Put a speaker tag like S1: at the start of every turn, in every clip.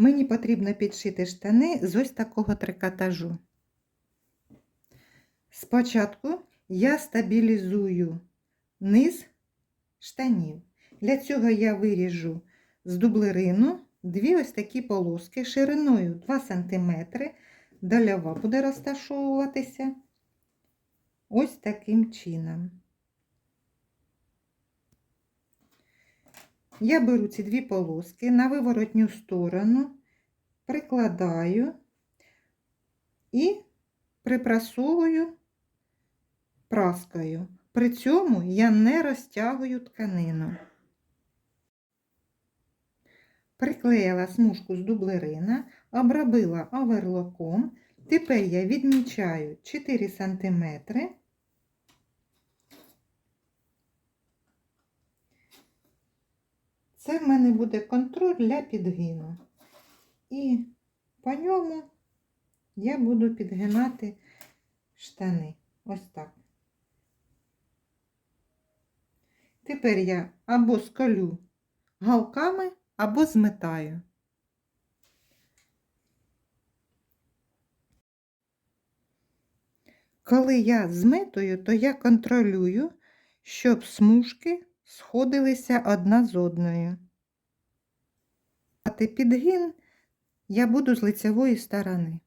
S1: Мені потрібно підшити штани з ось такого трикотажу. Спочатку я стабілізую низ штанів. Для цього я виріжу з дублерину дві ось такі полоски шириною 2 см. Долява буде розташовуватися ось таким чином. Я беру ці дві полоски на виворотню сторону, прикладаю і припрасовую праскою. При цьому я не розтягую тканину. Приклеїла смужку з дублерина, обробила оверлоком. Тепер я відмічаю 4 см. Це в мене буде контроль для підгину. І по ньому я буду підгинати штани. Ось так. Тепер я або скалю галками, або зметаю. Коли я зметую, то я контролюю, щоб смужки сходилися одна з одною. А ти підгин я буду з лицевої сторони.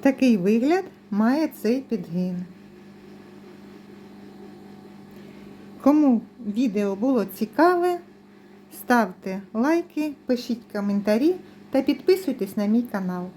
S1: Такий вигляд має цей підгин. Кому відео було цікаве, ставте лайки, пишіть коментарі та підписуйтесь на мій канал.